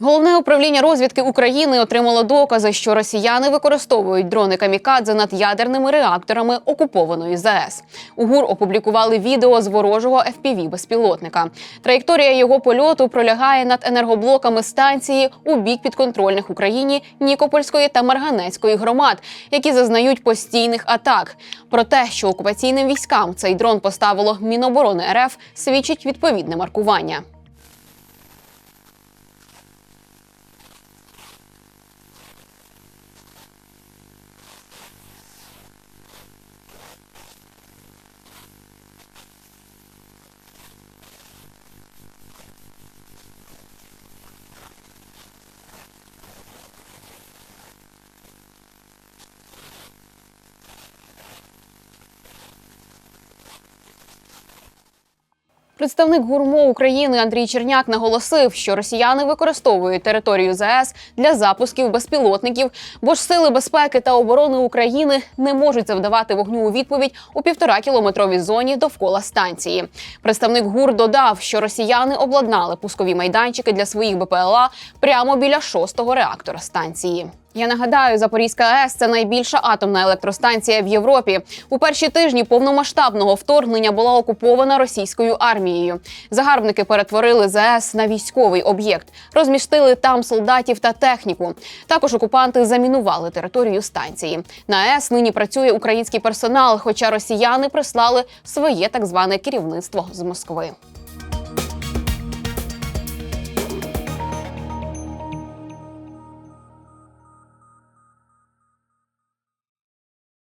Головне управління розвідки України отримало докази, що росіяни використовують дрони камікадзе над ядерними реакторами окупованої ЗАЕС. У ГУР опублікували відео з ворожого fpv безпілотника. Траєкторія його польоту пролягає над енергоблоками станції у бік підконтрольних Україні Нікопольської та Марганецької громад, які зазнають постійних атак. Про те, що окупаційним військам цей дрон поставило Міноборони РФ, свідчить відповідне маркування. Представник гурмо України Андрій Черняк наголосив, що росіяни використовують територію ЗАЕС для запусків безпілотників, бо ж сили безпеки та оборони України не можуть завдавати вогню у відповідь у півтора кілометровій зоні довкола станції. Представник ГУР додав, що росіяни обладнали пускові майданчики для своїх БПЛА прямо біля шостого реактора станції. Я нагадаю, Запорізька АЕС це найбільша атомна електростанція в Європі. У перші тижні повномасштабного вторгнення була окупована російською армією. Загарбники перетворили ЗАЕС на військовий об'єкт, розмістили там солдатів та техніку. Також окупанти замінували територію станції. На АЕС нині працює український персонал, хоча росіяни прислали своє так зване керівництво з Москви.